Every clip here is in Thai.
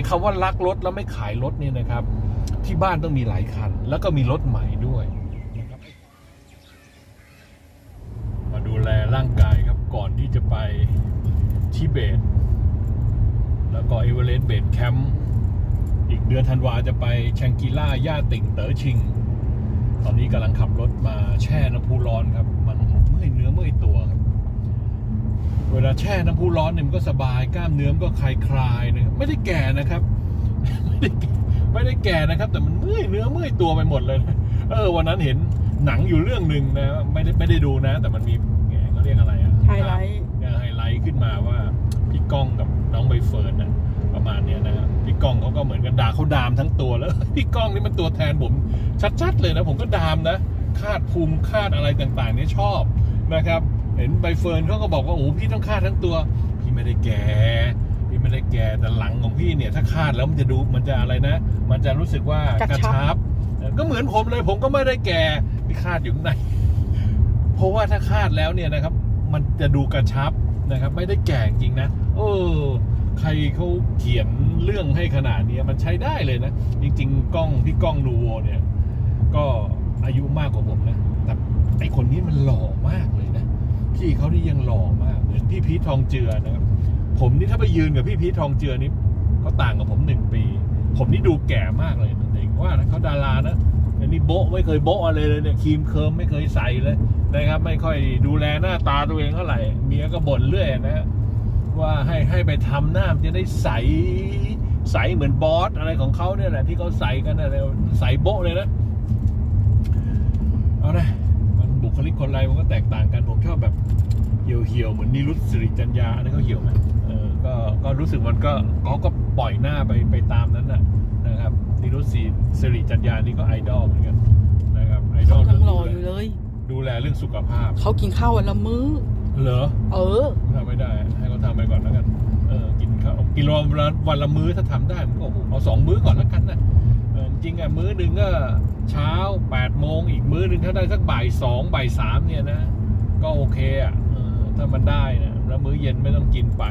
อ้คำว่ารักรถแล้วไม่ขายรถนี่นะครับ ที่บ้านต้องมีหลายคัน แล้วก็มีรถใหม่ด้วยนะครับ มาดูแลร่างกายครับก่อนที่จะไปทิเบต แล้วก็เอเวอเรสต์เบสแคมป์อีกเดือนธันวาจะไปแชงกีล่าย่าติ่งเต๋อชิง ตอนนี้กำลังขับรถมาแช่น้ำพุร้อนครับ มันเมื่อยเนื้อเมื่อยตัว เวลาแช่น้ำพุร้อนเนี่ยมันก็สบายกล้ามเนื้อมันก็คลายคลายๆนะครับไม่ได้แก่นะครับ ไม่ได้แก่ไม่ได้แก่นะครับ แต่มันเมื่อยเนื้อเมื่อยตัวไปหมดเลยนะเออ วันนั้นเห็นหนังอยู่เรื่องหนึ่งนะ ไม่ได้ไม่ได้ดูนะ แต่มันมีไงเขาเรียกอะไรอะไฮไลท์เนี่ยไฮไลท์ขึ้นมาว่าพี่ก้องกับน้องใบเฟิร์นนะประมาณเนี้ยนะพี่ก้องเขาก็เหมือนกันด่าเขาดามทั้งตัวแล้ว พี่ก้องนี่มันตัวแทนผมชัดๆเลยนะ ผมก็ดามนะคาดภูมิคาดอะไรต่างๆเนี่ยชอบนะครับ เห็นใบเฟิร์นเขาก็บอกว่าโอ้พี่ต้องคาดทั้งตัว พี่ไม่ได้แก่พี่ไม่ได้แก่แต่หลังของพี่เนี่ย ถ้าคาดแล้วมันจะดูมันจะอะไรนะ มันจะรู้สึกว่ากระชับบเออก็เหมือนผมเลย ผมก็ไม่ได้แก่พี่คาดอยู่ข้างในเพราะว่าถ้าคาดแล้วเนี่ยนะครับ มันจะดูกระชับนะครับ ไม่ได้แก่จริงนะเออใครเขาเขียนเรื่องให้ขนาดนี้มันใช้ได้เลยนะ จริง ๆ กล้องพี่ก้องนูโวเนี่ย ก็อายุมากกว่าผมนะแต่ไอคนนี้มันหล่อมากเลยนะ พี่เขานี่ยังหล่อมากเหมือนพี่พีททองเจือนะครับ ผมนี่ถ้าไปยืนกับพี่พีททองเจือนี่เขาต่างกับผมหนึ่งปี ผมนี่ดูแก่มากเลยเด็กว่านะเขาดารานะอันนี้โบะไม่เคยโบะอะไรเลยเนี่ยครีมเคิร์มไม่เคยใส่เลยนะครับ ไม่ค่อยดูแลหน้าตาตัวเองเท่าไหร่เมียก็บ่นเรื่อยนะ ว่าให้ให้ไปทำหน้ามันจะได้ใสใสเหมือนบอสอะไรของเขาเนี่ยแหละที่เขาใส่กันนะไรใสโบะเลยนะเอานะ มันบุคลิกคนไรมันก็แตกต่างกันผมชอบแบบเหี่ยวเหี่ยวๆเหมือนนิรุตสิริจัญญาอันนั้นเขาเหี่ยวไหมเออก็ก็รู้สึกมันก็เขาก็ปล่อยหน้าไปไปตามนั้นนะนะครับนิรุตสิสิริจัญญานี่ก็ไอดอลเหมือนกันนะครับไอดอเขาลทั้งรออยู่เลย ดูแลเรื่องสุขภาพเขากินข้าววันละมื้อเหรอเออทำไม่ได้ ให้เขาทำไปก่อนแล้วกันเออกินข้าวกินวันละวันละมื้อถ้าทำได้มันก็โอ้โหเอาสองมื้อก่อนแล้วกันนะเออ จริงๆอะมื้อหนึ่งก็เช้าแปดโมงอีกมื้อหนึ่งถ้าได้สักบ่ายสองบ่ายสามเนี่ยนะ ก็โอเคอะถ้ามันได้นะแล้วมื้อเย็นไม่ต้องกินไป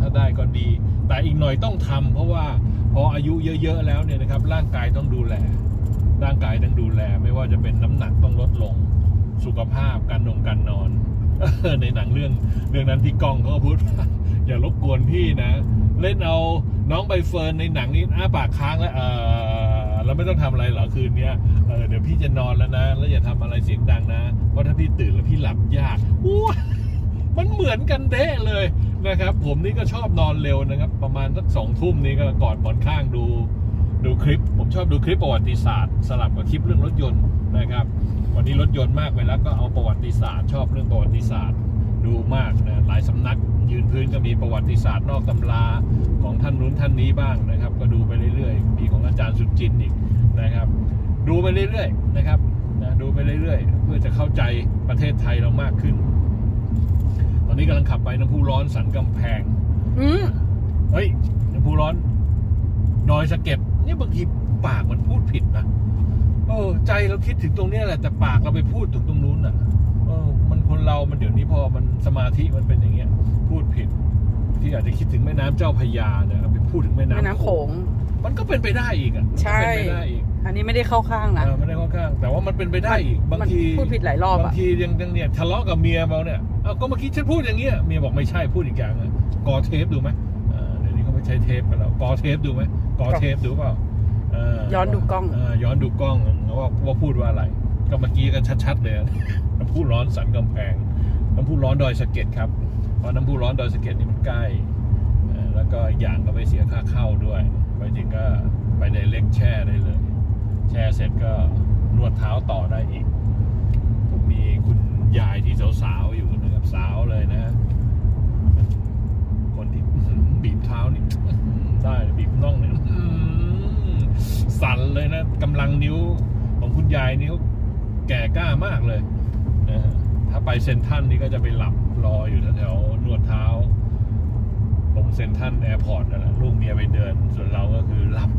ถ้าได้ก็ดี แต่อีกหน่อยต้องทำเพราะว่าพออายุเยอะๆแล้วเนี่ยนะครับ ร่างกายต้องดูแล ร่างกายต้องดูแล ไม่ว่าจะเป็นน้ำหนักต้องลดลง สุขภาพการนงการนอน ในหนังเรื่องเรื่องนั้นพี่กองเขาก็พูดอย่ารบกวนพี่นะ เล่นเอาน้องใบเฟิร์นในหนังนี้อ้าปากค้างแล้วเออ เราไม่ต้องทำอะไรเหรอคืนเนี้ยเออเดี๋ยวพี่จะนอนแล้วนะ แล้วอย่าทำอะไรเสียงดังนะ เพราะถ้าพี่ตื่นแล้วพี่หลับยากอู้มันเหมือนกันเด้เลยนะครับ ผมนี่ก็ชอบนอนเร็วนะครับ ประมาณสักสองทุ่มนี้ก็กอดหมอนข้างดูดูคลิป ผมชอบดูคลิปประวัติศาสตร์สลับกับคลิปเรื่องรถยนต์นะครับ วันนี้รถยนต์มากไปแล้วก็เอาประวัติศาสตร์ ชอบเรื่องประวัติศาสตร์ดูมากนะหลายสำนักยืนพื้นก็มีประวัติศาสตร์นอกตำราของท่านนู้นท่านนี้บ้างนะครับ ก็ดูไปเรื่อยๆ องอาจารย์สุจินต์อีกนะครับ ดูไปเรื่อยๆนะครับนะดูไปเรื่อยๆ เพื่อจะเข้าใจประเทศไทยเรามากขึ้น ตอนนี้กำลังขับไปน้ำพุร้อนสันกำแพงอืมเฮ้ยน้ำพุร้อนดอยสะเก็ดนี่บางทีปากมันพูดผิดนะเออใจเราคิดถึงตรงเนี้ยแหละแต่ปากเราไปพูดถึงตรงนู้นอะ เออ มันคนเรามันเดี๋ยวนี้พอมันสมาธิมันเป็นอย่างเงี้ย พูดผิด ที่อาจจะคิดถึงแม่น้ำเจ้าพระยาเนี่ยเอาไปพูดถึงแม่น้ำแม่น้ำโขง มันก็เป็นไปได้อีกอะใช่มันเป็นไปได้อีกอันนี้ไม่ได้เข้าข้างนะเออไม่ได้ข้อข้าง แต่ว่ามันเป็นไปได้อีกบางมันทีพูดผิดหลายรอบบางอะทียังยังเนี่ยทะเลาะกับเมียเราเนี่ยเอาก็เมื่อกี้ฉันพูดอย่างเงี้ยเมียบอกไม่ใช่พูดอีกอย่างอะกอเทปดูไหมเออเดี๋ยวนี้เขาไม่ใช้เทปกันแล้วกอเทปดูไหมกอเทปดูเปล่าเย้อนดูกล้อง เย้อนดูกล้องว่าว่าพูดว่าอะไรก็เมื่อกี้ก็ชัดๆเลยน้ำพุร้อนสันกำแพงน้ำพุร้อนดอยสะเก็ดครับ เพราะน้ำพุร้อนดอยสะเก็ดนี่มันใกล้ แล้วก็อีกอย่างก็ไม่เสียค่าเข้าด้วย ไปถึงก็ไปในเล็กแช่ได้เลย แช่เสร็จก็นวดเท้าต่อได้อีก ผมมีคุณยายที่สาวๆอยู่นะครับสาวเลยนะ คนที่บีบเท้านี่ได้บีบน่องเนี่ยสั่นเลยนะกำลังนิ้วของคุณยายนี่เขาแก่กล้ามากเลยนะถ้าไปเซนทรันนี่ก็จะไปหลับ รออยู่แถวๆนวดเท้าตรงเซ็นทรันแอร์พอร์ตนั่นแหละลูกเมียไปเดิน ส่วนเราก็คือหลับ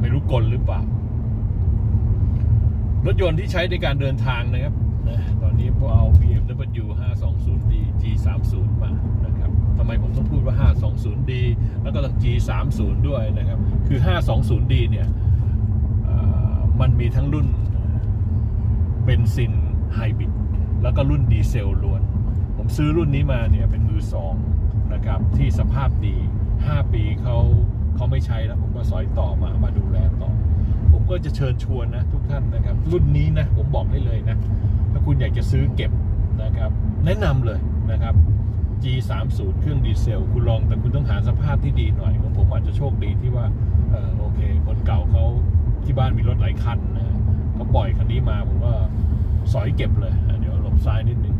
ไม่รู้กลหรือเปล่า รถยนต์ที่ใช้ในการเดินทางนะครับนะตอนนี้พวกเอา BMW 520D G30 มานะครับทำไมผมต้องพูดว่า 520D แล้วก็ต้อง G30 ด้วยนะครับ คือ 520D เนี่ยมันมีทั้งรุ่นเบนซินไฮบริดแล้วก็รุ่นดีเซลล้วน ผมซื้อรุ่นนี้มาเนี่ยเป็นมือสองนะครับที่สภาพดี 5 ปีเขาเขาไม่ใช้แล้วผมก็สอยต่อมามาดูแลต่อ ผมก็จะเชิญชวนนะทุกท่านนะครับ รุ่นนี้นะผมบอกได้เลยนะ ถ้าคุณอยากจะซื้อเก็บนะครับ แนะนำเลยนะครับ G30 เครื่องดีเซล คุณลองแต่คุณต้องหาสภาพที่ดีหน่อยของผมอาจจะโชคดีที่ว่าเออโอเค คนเก่าเขาที่บ้านมีรถหลายคันนะเขาปล่อยคันนี้มาผมก็สอยเก็บเลย เดี๋ยวหลบซ้ายนิดนึง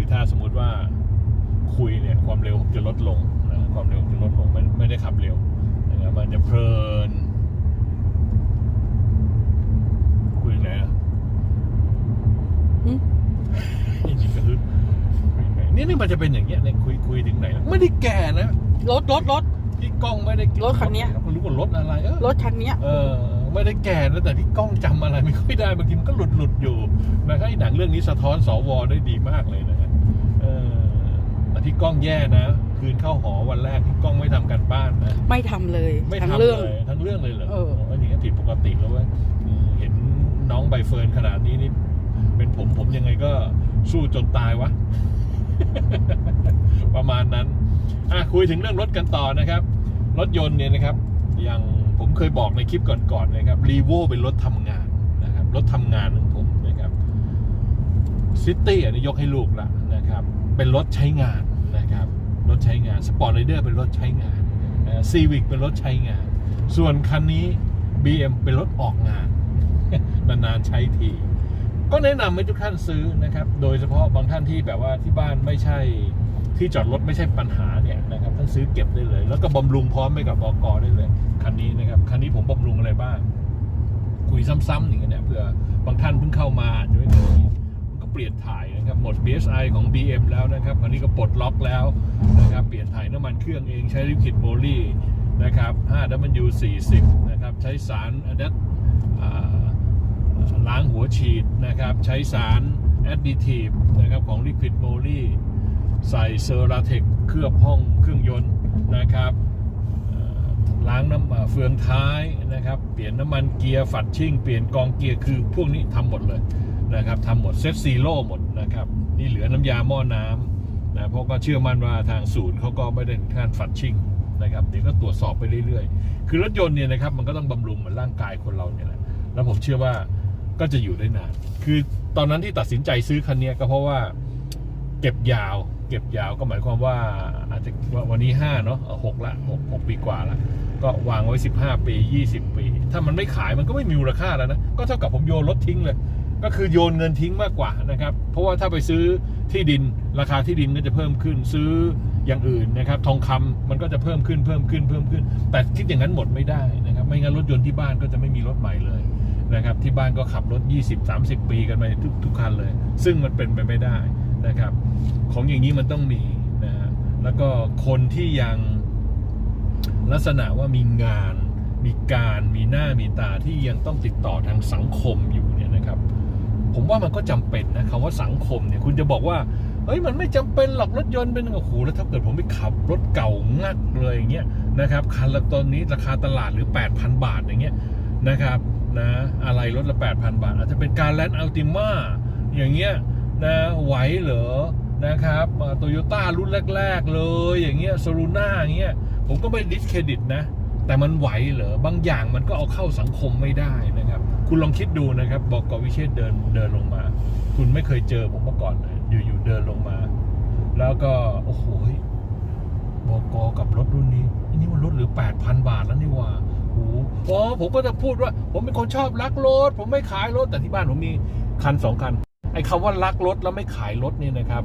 ครับคือถ้าสมมุติว่าคุยเนี่ยความเร็วจะลดลงนะความเร็วจะลดลงไม่ไม่ได้ขับเร็วนะครับมันจะเพลิน คุยไหนอะอืมนี่นี่ก็คือคุยไหนนี่นี่มันจะเป็นอย่างเงี้ยเนี่ยคุยคุยถึงไหนแล้วไม่ได้แก่นะรถรถรถพี่ก้องไม่ได้รถคันเนี้ยไม่รู้ว่ารถอะไรเออรถคันเนี้ยเออไม่ได้แก่นะแต่พี่ก้องจำอะไรไม่ค่อยได้บางทีมันก็หลุดหลุดอยู่นะครับไอ้หนังเรื่องนี้สะท้อนสวได้ดีมากเลยนะฮะเออ แต่พี่ก้องแย่นะ คืนเข้าหอวันแรกพี่ก้องไม่ทำการบ้านนะไม่ทำเลยไม่ทั้งทำเรื่องเลยทั้งเรื่องเลยเหรอเออโอันนี้ก็ผิดปกติแล้วเว้ยเออเห็นน้องใบเฟิร์นขนาดนี้นี่เป็นผมผมยังไงก็สู้จนตายวะ ประมาณนั้นอะคุยถึงเรื่องรถกันต่อนะครับ รถยนต์เนี่ยนะครับ อย่างผมเคยบอกในคลิปก่อนๆนะครับรีโวเป็นรถทำงานนะครับ รถทำงานของผมนะครับซิตี้อันนี้ยกให้ลูกละนะครับ เป็นรถใช้งานนะค รถใช้งานสปอร์ตไรเดอร์เป็นรถใช้งานซีวิกเป็นรถใช้งาน ส่วนคันนี้ BM เป็นรถออกงานนานๆใช้ทีก็แนะนำให้ทุกท่านซื้อนะครับ โดยเฉพาะบางท่านที่แบบว่าที่บ้านไม่ใช่ที่จอดรถไม่ใช่ปัญหาเนี่ยนะครับท่านซื้อเก็บได้เลย แล้วก็บำรุงพร้อมไปกับบกได้เลยคันนี้นะครับคันนี้ผมบำรุงอะไรบ้างคุยซ้ำๆอย่างเงี้ยเนี่ยเผื่อบางท่านเพิ่งเข้ามาอาจจะไม่เคยก็เปลี่ยนถ่ายนะครับหมด BSI ของ BM แล้วนะครับคันนี้ก็ปลดล็อกแล้ว เครื่องเองใช้ลิควิดโมลี่นะครับ 5W40 นะครับ ใช้สารอะดัล้างหัวฉีดนะครับ ใช้สารแอดดิทีฟนะครับของ Liquid m o l y ใส่เซอร์ราเทคเคลือบห้องเครื่องยนต์นะครับล้างน้ำเฟืองท้ายนะครับ เปลี่ยนน้ำมันเกียร์ฝัดชิ่ง เปลี่ยนกองเกียร์คือพวกนี้ทำหมดเลยนะครับทำหมดเซตซีโร่หมดนะครับ นี่เหลือน้ำยาหม้อน้ำ นะเพราะก็เชื่อมั่นว่าทางศูนย์เขาก็ไม่ได้ถึงขั้นฝัดชิ่งนะครับเดี๋ยวก็ตรวจสอบไปเรื่อยๆ คือรถยนต์เนี่ยนะครับมันก็ต้องบำรุงเหมือนร่างกายคนเราเนี่ยแหละแล้วผมเชื่อว่าก็จะอยู่ได้นาน คือตอนนั้นที่ตัดสินใจซื้อคันนี้ก็เพราะว่าเก็บยาว เก็บยาวก็หมายความว่าอาจจะวันนี้ห้าเนาะหกละหกหกปีกว่าละก็วางไว้ 15 ปี 20 ปี ถ้ามันไม่ขายมันก็ไม่มีมูลค่าแล้วนะ ก็เท่ากับผมโยนรถทิ้งเลย ก็คือโยนเงินทิ้งมากกว่านะครับ เพราะว่าถ้าไปซื้อ ที่ดินราคาที่ดินก็จะเพิ่มขึ้นซื้ออย่างอื่นนะครับ ทองคำมันก็จะเพิ่มขึ้นเพิ่มขึ้นเพิ่มขึ้น แต่คิดอย่างนั้นหมดไม่ได้นะครับ ไม่งั้นรถยนต์ที่บ้านก็จะไม่มีรถใหม่เลยนะครับ ที่บ้านก็ขับรถ 20-30 ปีกันไปทุกทุกคันเลย ซึ่งมันเป็นไปไม่ได้นะครับ ของอย่างนี้มันต้องมีนะฮะแล้วก็คนที่ยังลักษณะว่ามีงาน มีการมีหน้ามีตาที่ยังต้องติดต่อทางสังคมอยู่ ผมว่ามันก็จำเป็นนะคำว่าสังคมเนี่ยคุณจะบอกว่าเฮ้ยมันไม่จำเป็นหรอกรถยนต์เป็นโอ้โหแล้วถ้าเกิดผมไปขับรถเก่างักเลยอย่างเงี้ยนะครับคันละตอนนี้ราคาตลาดหรือ 8,000 บาทอย่างเงี้ยนะครับนะอะไรรถละ 8,000 บาท อาจจะเป็นการแลนด์อัลติมาอย่างเงี้ยนะไหวเหรอนะครับโตโยต้ารุ่นแรก ๆ เลยอย่างเงี้ยโซลูน่าอย่างเงี้ยผมก็ไม่ดิสเครดิตนะ แต่มันไหวเหรอบางอย่างมันก็เอาเข้าสังคมไม่ได้นะครับ คุณลองคิดดูนะครับบอกกวิเชษเดินเดินลงมา คุณไม่เคยเจอผมมาก่อนเลยอยู่ๆเดินลงมา แล้วก็โอ้โหบอกกกับรถรุ่นนี้อันนี้มันรถเหรือ 8,000 บาทแล้วนี่ว่าโอ้โหผมก็จะพูดว่า ผมเป็นคนชอบรักรถ ผมไม่ขายรถแต่ที่บ้านผมมีคันสองคันไอ้คำว่ารักรถแล้วไม่ขายรถนี่นะครับ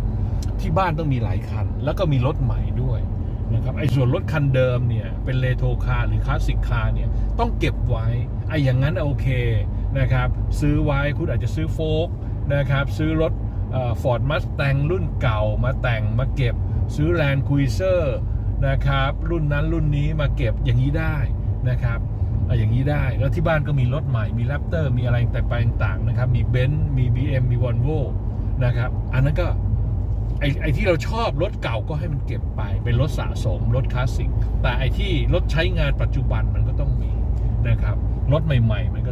ที่บ้านต้องมีหลายคัน แล้วก็มีรถใหม่ด้วยนะครับไอ้ส่วนรถคันเดิมเนี่ยเป็นเลโทคาร์หรือคลาสสิกคาร์เนี่ยต้องเก็บไว้ไอ้อย่างนั้นโอเค นะครับซื้อไว้คุณอาจจะซื้อโฟกนะครับซื้อรถฟอร์ดมัสแตงรุ่นเก่ามาแต่งมาเก็บ ซื้อแลนด์คุยเซอร์นะครับรุ่นนั้นรุ่นนี้มาเก็บอย่างนี้ได้นะครับอย่างนี้ได้แล้วที่บ้านก็มีรถใหม่มีแรปเตอร์มีอะไรแต่ไปต่างๆนะครับมีเบนซ์มี BM มีวอลโวนะครับอันนั้นก็ไอ้ไอที่เราชอบรถเก่าก็ให้มันเก็บไป เป็นรถสะสม รถคลาสสิกแต่ไอ้ที่รถใช้งานปัจจุบันมันก็ต้องมีนะครับรถใหม่ ๆ มัน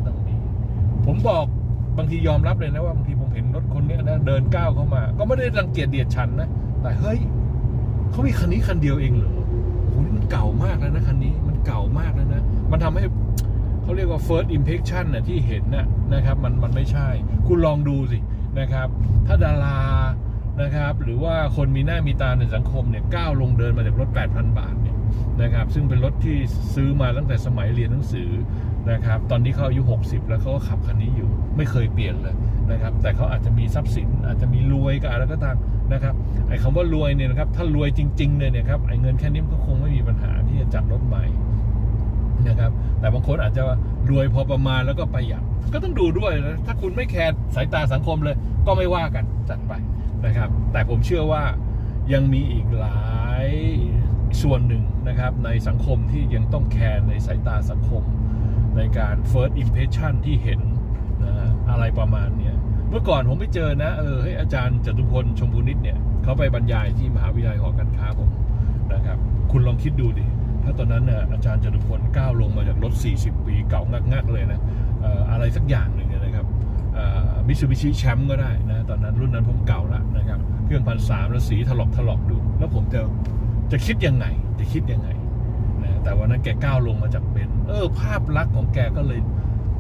ผมบอกบางทียอมรับเลยนะว่าบางทีผมเห็นรถคนนี้นะเดินก้าวเข้ามา ก็ไม่ได้รังเกียจเดียดฉันนะแต่เฮ้ยเขามีคันนี้คันเดียวเองเหรอโหนี่มันเก่ามากแล้วนะคันนี้มันเก่ามากแล้วนะ มันทำให้เขาเรียกว่า first impression น่ะที่เห็นน่ะนะครับ มันมันไม่ใช่ คุณลองดูสินะครับ ถ้าดารานะครับ หรือว่าคนมีหน้ามีตาในสังคมเนี่ยก้าวลงเดินมาจากรถ 8,000 บาทเนี่ยนะครับ ซึ่งเป็นรถที่ซื้อมาตั้งแต่สมัยเรียนหนังสือ นะครับ ตอนนี้เขาอายุ 60 แล้วเขาก็ขับคันนี้อยู่ ไม่เคยเปลี่ยนเลยนะครับ แต่เขาอาจจะมีทรัพย์สิน อาจจะมีรวยก็อะไรก็ตามนะครับ ไอ้คำว่ารวยเนี่ยนะครับ ถ้ารวยจริงๆเลยเนี่ยครับ ไอ้เงินแค่นี้ก็คงไม่มีปัญหาที่จะจัดรถใหม่นะครับ แต่บางคนอาจจะรวยพอประมาณแล้วก็ประหยัด ก็ต้องดูด้วยนะ ถ้าคุณไม่แคร์สายตาสังคมเลย ก็ไม่ว่ากันจัดไปนะครับ แต่ผมเชื่อว่ายังมีอีกหลายส่วนหนึ่งนะครับในสังคมที่ยังต้องแคร์ในสายตาสังคม ในการ first impression ที่เห็นนะอะไรประมาณเนี้ยเมื่อก่อนผมไปเจอนะเออเฮ้อาจารย์จตุพลชมพูนิตเนี่ยเขาไปบรรยายที่มหาวิทยาลัยหอการค้าผมนะครับ คุณลองคิดดูดิถ้าตอนนั้นน่ะอาจารย์จตุพลก้าวลงมาจากรถ 40 ปีเก่างักๆเลยนะอะไรสักอย่างหนึ่งนะครับมิตซูบิชิแชมป์ก็ได้นะตอนนั้นรุ่นนั้นผมเก่าละนะครับ เครื่องพันสามแล้วสีถลอกถลอกดู แล้วผมจะจะคิดยังไงจะคิดยังไง แต่วันนั้นแกก้าวลงมาจากเบนเออ ภาพลักษณ์ของแกก็เลย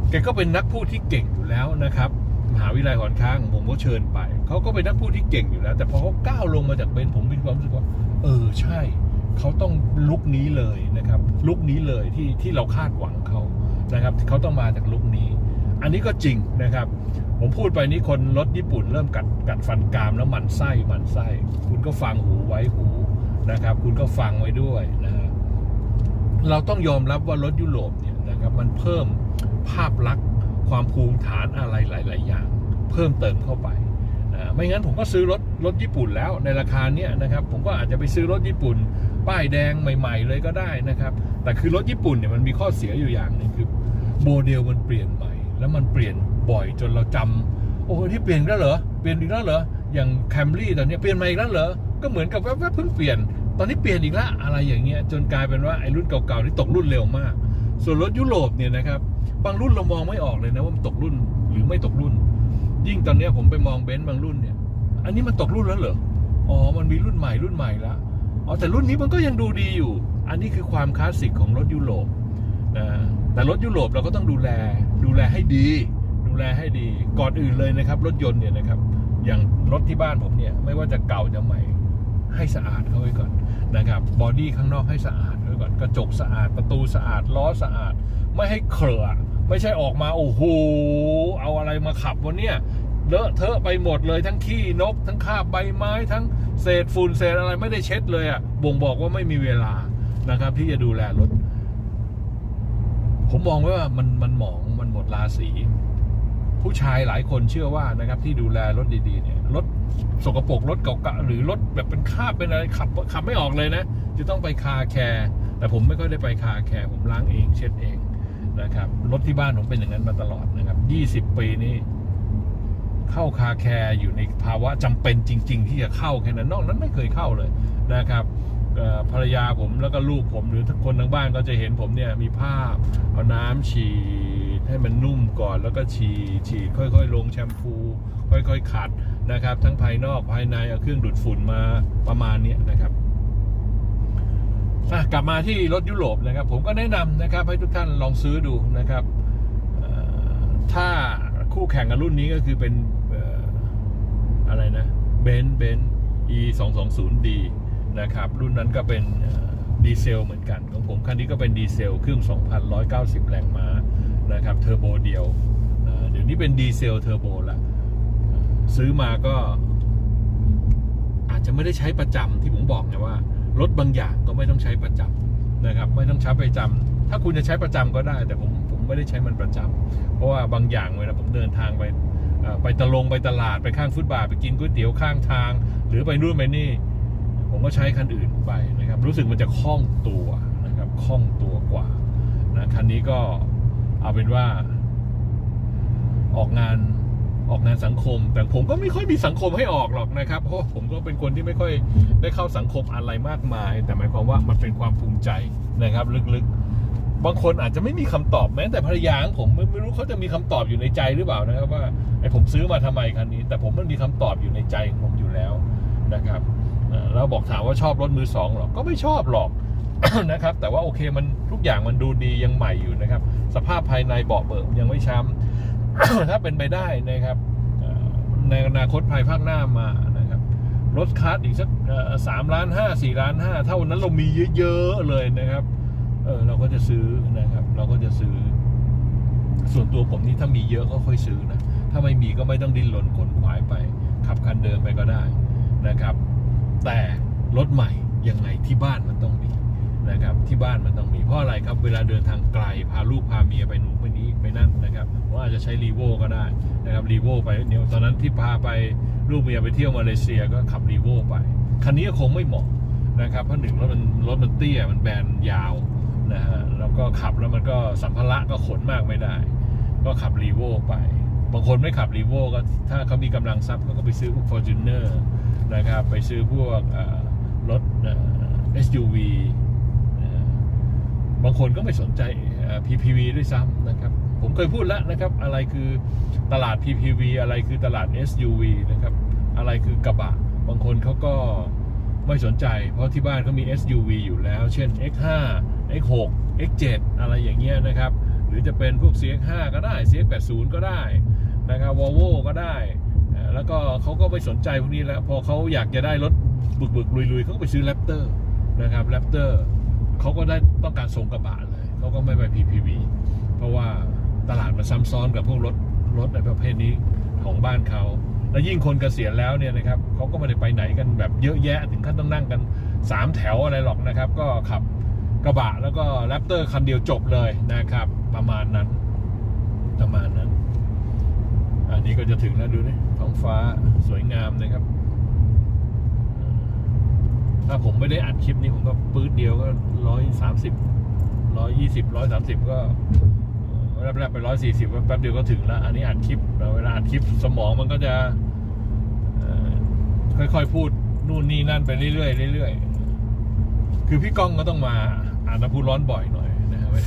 แกก็เป็นนักพูดที่เก่งอยู่แล้วนะครับ มหาวิทยาลัยหอนค้างผมก็เชิญไป เขาก็เป็นนักพูดที่เก่งอยู่แล้ว แต่พอเขาก้าวลงมาจากเบนผมมีความรู้สึกว่า เออใช่ เขาต้องลุกนี้เลยนะครับ ลุกนี้เลยที่ที่เราคาดหวังเขานะครับเขาต้องมาจากลุกนี้ อันนี้ก็จริงนะครับ ผมพูดไปนี้คนรถญี่ปุ่นเริ่มกัดกัดฟันกรามแล้วหมันไส้หมันไส้ คุณก็ฟังหูไว้หูนะครับ คุณก็ฟังไว้ด้วยนะฮะ เราต้องยอมรับว่ารถยุโรปเนี่ยนะครับมันเพิ่มภาพลักษณ์ความภูมิฐานอะไรหลาย ๆ อย่าง เพิ่มเติมเข้าไปนะไม่งั้นผมก็ซื้อรถรถญี่ปุ่นแล้วในราคาเนี้ยนะครับผมก็อาจจะไปซื้อรถญี่ปุ่น ป้ายแดงใหม่ ๆ เลยก็ได้นะครับ แต่คือรถญี่ปุ่นเนี่ยมันมีข้อเสียอยู่อย่างหนึ่งคือโมเดลมันเปลี่ยนใหม่ แล้วมันเปลี่ยนบ่อยจนเราจำโอ้โหที่เปลี่ยนแล้วเหรอเปลี่ยนอีกแล้วเหรออย่างแคมรี่ตอนเนี้ยเปลี่ยนมาอีกแล้วเหรอก็เหมือนกับแวบๆเพิ่งเปลี่ยน ตอนนี้เปลี่ยนอีกล้วอะไรอย่างเงี้ยจนกลายเป็นว่าไอ้รุ่นเก่าๆที่ตกรุ่นเร็วมาก ส่วนรถยุโรปเนี่ยนะครับบางรุ่นเรามองไม่ออกเลยนะว่ามันตกรุ่นหรือไม่ตกรุ่น ยิ่งตอนเนี้ยผมไปมองเบนซ์บางรุ่นเนี่ย อันนี้มันตกรุ่นแล้วเหรออ๋อมันมีรุ่นใหม่รุ่นใหม่ล้วอ๋อแต่รุ่นนี้มันก็ยังดูดีอยู่ อันนี้คือความคลาสสิกของรถยุโรปนะแต่รถยุโรปเราก็ต้องดูแลดูแลให้ดี ดูแลให้ดีก่อนอื่นเลยนะครับ รถยนต์เนี่ยนะครับอย่างรถที่บ้านผมเนี่ยไม่ว่าจะเก่าจะใหม่ ให้สะอาดเข้าไว้ก่อนนะครับบอดี้ข้างนอกให้สะอาดไว้ก่อนกระจกสะอาดประตูสะอาดล้อสะอาด ไม่ให้เคลอไม่ใช่ออกมาโอ้โหเอาอะไรมาขับวันเนี้ยเลอะเทอะไปหมดเลยทั้งขี้นก ทั้งคาบใบไม้ทั้งเศษฝุ่นเศษอะไรไม่ได้เช็ดเลยอะบ่งบอกว่าไม่มีเวลานะครับ ที่จะดูแลรถ ผมมองว่ามันมันหมองมันหมดราศีผู้ชายหลายคนเชื่อว่านะครับที่ดูแลรถดีๆเนี่ยรถ สกปรกรถเก่าๆหรือรถแบบเป็นคราบเป็นอะไรขับขับไม่ออกเลยนะ จะต้องไปคาแคร์แต่ผมไม่ค่อยได้ไปคาแคร์ผมล้างเองเช็ดเองนะครับรถที่บ้านผมเป็นอย่างนั้นมาตลอดนะครับ20 ปีนี้เข้าคาแคร์อยู่ในภาวะจำเป็นจริง ๆ ที่จะเข้าแค่นั้นนอกนั้นไม่เคยเข้าเลยนะครับภรรยาผมแล้วก็ลูกผมหรือทุกคนทั้งบ้านก็จะเห็นผมเนี่ยมีผ้าเอาน้ำฉีด ให้มันนุ่มก่อนแล้วก็ฉีดฉีดค่อย ๆ ลงแชมพู ค่อย ๆ ขัดนะครับ ทั้งภายนอกภายในเอาเครื่องดูดฝุ่นมาประมาณนี้นะครับกลับมาที่รถยุโรปนะครับ ผมก็แนะนำนะครับ ให้ทุกท่านลองซื้อดูนะครับถ้าคู่แข่งกับรุ่นนี้ก็คือเป็นออะไรนะเบนเบน e 2 2 0 d นะครับ รุ่นนั้นก็เป็นดีเซลเหมือนกัน ของผมคันนี้ก็เป็นดีเซลเครื่อง 2,190 แรงม้า นะครับเทอร์โบเดียวเดี๋ยวนี้เป็นดีเซลเทอร์โบละซื้อมาก็อาจจะไม่ได้ใช้ประจำที่ผมบอกไงว่ารถบางอย่างก็ไม่ต้องใช้ประจำนะครับ ไม่ต้องใช้ประจำถ้าคุณจะใช้ประจำก็ได้ แต่ผมผมไม่ได้ใช้มันประจำเพราะว่าบางอย่างเวลาผมเดินทางไปไปตะลงไปตลาดไปข้างฟุตบาทไปกินก๋วยเตี๋ยวข้างทาง หรือไปนู่นไปนี่ ผมก็ใช้คันอื่นไปนะครับ รู้สึกมันจะคล่องตัวนะครับคล่องตัวกว่านะคันนี้ก็ เอาเป็นว่า ออกงานออกงานสังคม แต่ผมก็ไม่ค่อยมีสังคมให้ออกหรอกนะครับ เพราะผมก็เป็นคนที่ไม่ค่อยได้เข้าสังคมอะไรมากมาย แต่หมายความว่ามันเป็นความภูมิใจนะครับลึกๆ บางคนอาจจะไม่มีคำตอบแม้แต่ภรรยาของผมไม่ไม่รู้เขาจะมีคำตอบอยู่ในใจหรือเปล่านะครับ ว่าไอ้ผมซื้อมาทำไมคันนี้ แต่ผมมันมีคำตอบอยู่ในใจของผมอยู่แล้วนะครับเอ่อแล้วบอกถามว่าชอบรถมือสองหรอก็ไม่ชอบหรอก นะครับ แต่ว่าโอเคมันทุกอย่างมันดูดียังใหม่อยู่นะครับ สภาพภายในเบาะเบิกยังไม่ช้ำถ้าเป็นไปได้นะครับในอนาคตภายภาคหน้ามานะครับรถคัสอีกสักสามล้านห้าสี่ล้านห้าถ้านนั้นเรามีเยอะๆเลยนะครับเออเราก็จะซื้อนะครับ เราก็จะซื้อ ส่วนตัวผมนี่ถ้ามีเยอะก็ค่อยซื้อนะถ้าไม่มีก็ไม่ต้องดิ้นรนขนขวายไป ขับคันเดิมไปก็ได้นะครับ แต่รถใหม่ยังไงที่บ้านมันต้องมี นะครับที่บ้านมันต้องมีเพราะอะไรครับเวลาเดินทางไกลพาลูกพาเมียไปหนูไปนี้ไปนั่นนะครับว่าอาจจะใช้รีโวก็ได้นะครับรีโวไปเนี่ยตอนนั้นที่พาไปลูกเมียไปเที่ยวมาเลเซียก็ขับรีโวไป คันนี้คงไม่เหมาะนะครับเพราะหนึ่งรถมันรถมันเตี้ยมันแบนยาวนะฮะแล้วก็ขับแล้วมันก็สัมภาระก็ขนมากไม่ได้ ก็ขับรีโวไปบางคนไม่ขับรีโวก็ถ้าเขามีกำลังทรัพย์เขาก็ไปซื้อพวก Fortuner นะครับไปซื้อพวกรถเอ่อ SUV บางคนก็ไม่สนใจ PPV ด้วยซ้ำนะครับ ผมเคยพูดแล้วนะครับ อะไรคือตลาด PPV อะไรคือตลาด SUV นะครับ อะไรคือกระบะ บางคนเขาก็ไม่สนใจ เพราะที่บ้านเขามี SUV อยู่แล้ว เช่น X5 X6 X7 อะไรอย่างเงี้ยนะครับ หรือจะเป็นพวก CX5 ก็ได้ CX80 ก็ได้นะครับ Volvo ก็ได้ แล้วก็เขาก็ไม่สนใจพวกนี้แล้ว พอเขาอยากจะได้รถบึกๆลุยๆเขาก็ไปซื้อ Raptor นะครับ Raptor เขาก็ได้ต้องการทรงกระบะเลยเขาก็ไม่ไป PPV เพราะว่าตลาดมันซ้ำซ้อนกับพวกรถรถในประเภทนี้ของบ้านเขาแล้วยิ่งคนเกษียณแล้วเนี่ยนะครับเขาก็ไม่ได้ไปไหนกันแบบเยอะแยะถึงขั้นต้องนั่งกัน 3 แถวอะไรหรอกนะครับ ก็ขับกระบะแล้วก็แรปเตอร์คันเดียวจบเลยนะครับ ประมาณนั้น ประมาณนั้น อันนี้ก็จะถึงแล้วดูนี่ท้องฟ้าสวยงามนะครับ ถ้าผมไม่ได้อัดคลิปนี้ผมก็ปื๊ดเดียวก็ร้อยสามสิบร้อยยี่สิบร้อยสามสิบก็แรกๆไปร้อยสี่สิบแป๊บเดียวก็ถึงแล้ว อันนี้อัดคลิปเวลาอัดคลิปสมองมันก็จะค่อยๆพูดนู่นนี่นั่นไปเรื่อยๆเรื่อยๆคือพี่ก้องก็ต้องมาอ่านน้ำพูดร้อนบ่อยหน่อยนะครับไม่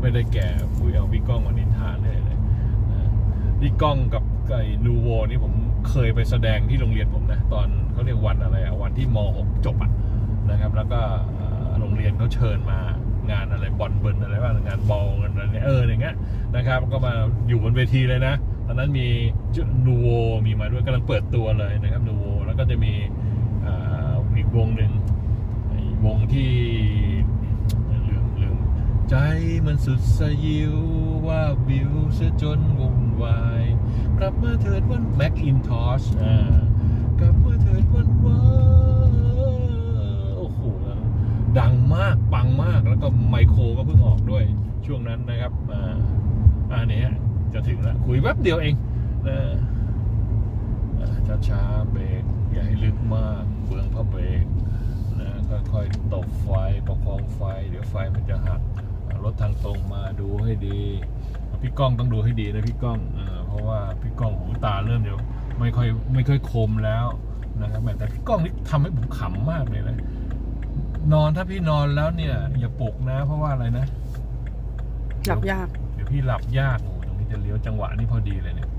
ไม่ได้แก่คุยเอาพี่ก้องมานินทานเลยเลยพี่ก้องกับไอ้นูโวนี่ผม เคยไปแสดงที่โรงเรียนผมนะ ตอนเขาเรียกวันอะไรอะวันที่ม .6 จบอะนะครับ แล้วก็โรงเรียนเขาเชิญมางานอะไรบอลเบิร์นอะไรบ้างงานบอลงานอะไรเนี่ยเอออย่างเงี้ยนะครับ ก็มาอยู่บนเวทีเลยนะ ตอนนั้นมีนูโวมีมาด้วยกำลังเปิดตัวเลยนะครับนูโวแล้วก็จะมีอ,อีกวงหนึ่งวงที่ ใจมันสุดสยิวว่าวิวเสียจนวุ่นวายกลับมาเถิดวันแม็กอินทอชอ่ากลับมาเถิดวันวานโอ้โหดังมากปังมากแล้วก็ไมโครก็เพิ่งออกด้วยช่วงนั้นนะครับอ่าอันนี้จะถึงแล้วคุยแป๊บเดียวเองนะช้าช้าๆเบรกอย่าให้ลึกมากเบืองพระเบรกนะค่อยๆตบไฟประคองไฟ เดี๋ยวไฟมันจะหักอ่า รถทางตรงมาดูให้ดี พี่ก้องต้องดูให้ดีนะพี่ก้องเออเพราะว่าพี่ก้องหูตาเริ่มเดี๋ยวไม่ค่อยไม่ค่อยคมแล้วนะครับแต่พี่ก้องนี่ทำให้ผมขำมากเลยนะนอนถ้าพี่นอนแล้วเนี่ย อย่าปลุกนะ เพราะว่าอะไรนะหลับยาก เดี๋ยวพี่หลับยากโอ้โหตรงนี้จะเลี้ยวจังหวะนี้พอดีเลยเนี่ย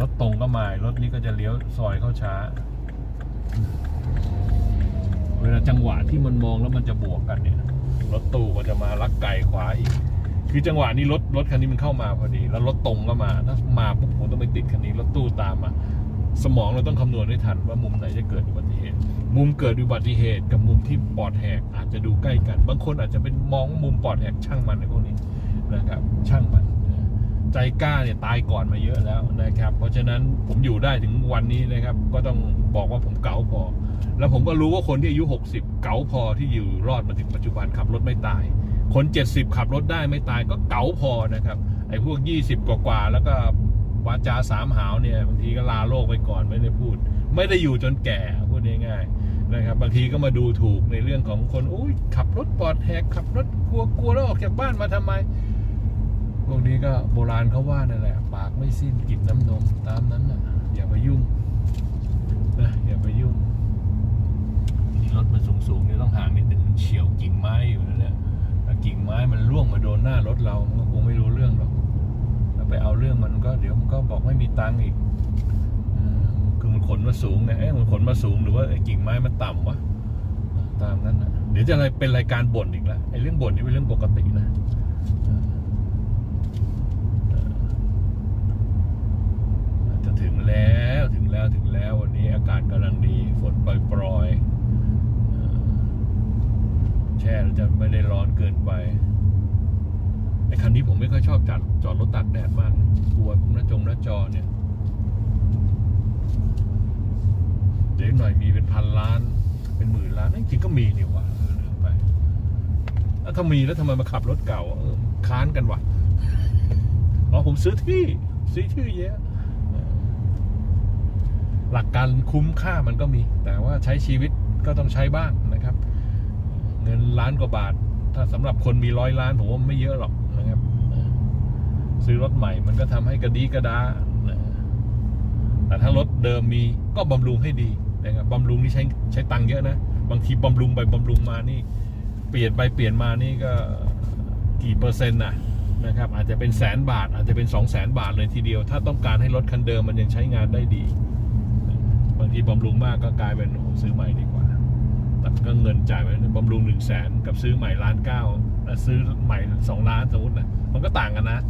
รถตรงก็มารถนี้ก็จะเลี้ยวซอยเข้าช้า เวลาจังหวะที่มันมองแล้วมันจะบวกกันเนี่ย รถตู้ก็จะมาลักไก่ขวาอีก คือจังหวะนี้รถรถคันนี้มันเข้ามาพอดี แล้วรถตรงก็มา ถ้ามาปุ๊บผมต้องไปติดคันนี้รถตู้ตามมา สมองเราต้องคำนวณให้ทันว่ามุมไหนจะเกิดอุบัติเหตุ มุมเกิดอุบัติเหตุกับมุมที่ปอดแหกอาจจะดูใกล้กัน บางคนอาจจะเป็นมองมุมปอดแหกช่างมันในพวกนี้นะครับ ช่างมันใจกล้าเนี่ยตายก่อนมาเยอะแล้วนะครับ เพราะฉะนั้นผมอยู่ได้ถึงวันนี้นะครับ ก็ต้องบอกว่าผมเก๋าพอ แล้วผมก็รู้ว่าคนที่อายุ 60 เก๋าพอที่อยู่รอดมาถึงปัจจุบันขับรถไม่ตาย คน 70 ขับรถได้ไม่ตายก็เก๋าพอนะครับไอ้พวก 20 กว่าๆแล้วก็วาจาสามหาวเนี่ยบางทีก็ลาโลกไปก่อนไม่ได้พูด ไม่ได้อยู่จนแก่พูดง่ายๆนะครับบางทีก็มาดูถูกในเรื่องของคนอุ้ยขับรถปลอดแหกขับรถกลัวกลัวแล้วออกจากบ้านมาทำไมพวกนี้ก็โบราณเขาว่านั่นแหละปากไม่สิ้นกินน้ำนมตามนั้นน่ะอย่าไปยุ่งนะอย่าไปยุ่งนี่ รถมันสูงๆเนี่ยต้องห่างนิดหนึ่งมันเฉียวกิ่งไม้อยู่นะเนี่ยถ้ากิ่งไม้มันร่วงมาโดนหน้ารถเรามันก็คงไม่รู้เรื่องหรอกแล้วไปเอาเรื่องมันก็เดี๋ยวมันก็บอกไม่มีตังค์อีกคือมันขนมาสูงเนี่ยเอ๊ะมันขนมาสูงหรือว่าไอ้กิ่งไม้มันต่ำวะตามนั้นนะเดี๋ยวจะอะไรเป็นรายการบ่นอีกแล้วไอ้เรื่องบ่นนี่เป็นเรื่องปกตินะจะถึงแล้วถึงแล้วถึงแล้ววันนี้อากาศกำลังดีฝนปล่อย ช่แล้วจะไม่ได้ร้อนเกินไปไอ้คันนี้ผมไม่ค่อยชอบจัดจอดรถตากแดดมากกลัวพวกหน้าจงหน้าจอเนี่ยเดี๋ยวหน่อยมีเป็นพันล้าน เป็นหมื่นล้านจริงก็มีนี่หว่าเออลืมไปแล้วถ้ามีแล้วทำไมมาขับรถเก่าเออค้านกันวะอ๋อผมซื้อที่ซื้อที่เยอะหลักการคุ้มค่ามันก็มี แต่ว่าใช้ชีวิตก็ต้องใช้บ้าง เงินล้านกว่าบาท ถ้าสำหรับคนมีร้อยล้านผมว่าไม่เยอะหรอกนะครับซื้อรถใหม่มันก็ทำให้กระดีกระดาแต่ถ้ารถเดิมมีก็บำรุงให้ดีนะครับบำรุงนี่ใช้ใช้ตังค์เยอะนะ บางทีบำรุงไปบำรุงมานี่ เปลี่ยนไปเปลี่ยนมานี่ก็กี่เปอร์เซ็นต์นะนะครับอาจจะเป็นแสนบาท อาจจะเป็นสองแสนบาทเลยทีเดียว ถ้าต้องการให้รถคันเดิมมันยังใช้งานได้ดี บางทีบำรุงมากก็กลายเป็นซื้อใหม่ดีกว่า แต่ก็เงินจ่ายไปบำรุงหนึ่งแสนกับซื้อใหม่ล้านเก้าซื้อใหม่สองล้านสมมตินะมันก็ต่างกันนะ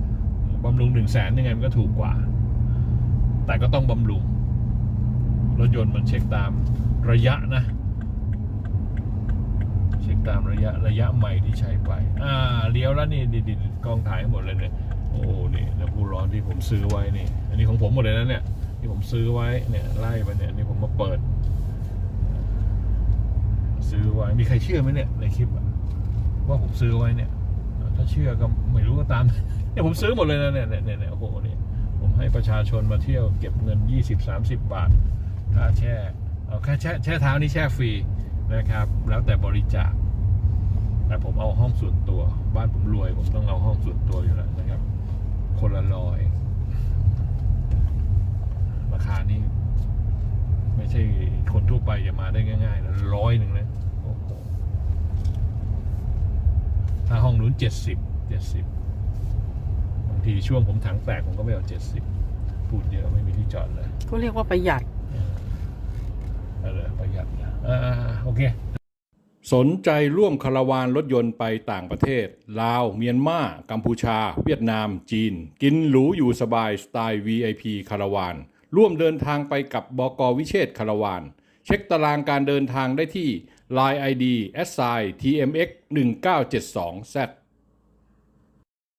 บำรุงหนึ่งแสนยังไงมันก็ถูกกว่า แต่ก็ต้องบำรุง รถยนต์มันเช็คตามระยะนะ เช็คตามระยะระยะใหม่ที่ใช้ไป อ่าเลี้ยวแล้วนี่ดิดกล้องถ่ายให้หมดเลยเนี่ยโอ้นี่แล้วผู้ร้อนที่ผมซื้อไว้นี่ อันนี้ของผมหมดเลยนะเนี่ยที่ผมซื้อไว้เนี่ยไล่ไปเนี่ยนี่ผมมาเปิด ซื้อไว้ มีใครเชื่อไหมเนี่ยในคลิปว่าผมซื้อไว้เนี่ย ถ้าเชื่อก็ไม่รู้ก็ตามเนี่ยผมซื้อหมดเลยนะเนี่ยเนี่ยเนี่ยเนี่ยโอ้โหเนี่ยผมให้ประชาชนมาเที่ยวเก็บเงิน 20-30 บาทค่าแช่เอาแค่แช่แช่เท้านี่แช่ฟรีนะครับ แล้วแต่บริจาคแต่ผมเอาห้องส่วนตัว บ้านผมรวย ผมต้องเอาห้องส่วนตัวอยู่แล้วนะครับ คนละร้อยราคานี้ ไม่ใช่คนทั่วไปจะมาได้ง่ายๆนะร้อยหนึ่งนะโอ้โหถ้าห้องนู้นเจ็ดสิบเจ็ดสิบบางทีช่วงผมถังแตกผมก็ไม่เอาเจ็ดสิบพูดเยอะไม่มีที่จอดเลยก็เรียกว่าประหยัดเออประหยัดนะอ่าๆโอเค สนใจร่วมคาราวานรถยนต์ไปต่างประเทศ ลาว เมียนมา กัมพูชา เวียดนาม จีน กินหรูอยู่สบายสไตล์ VIP คาราวาน ร่วมเดินทางไปกับบกวิเชษคารวาน เช็คตารางการเดินทางได้ที่ Line ID s i tmx 1972 z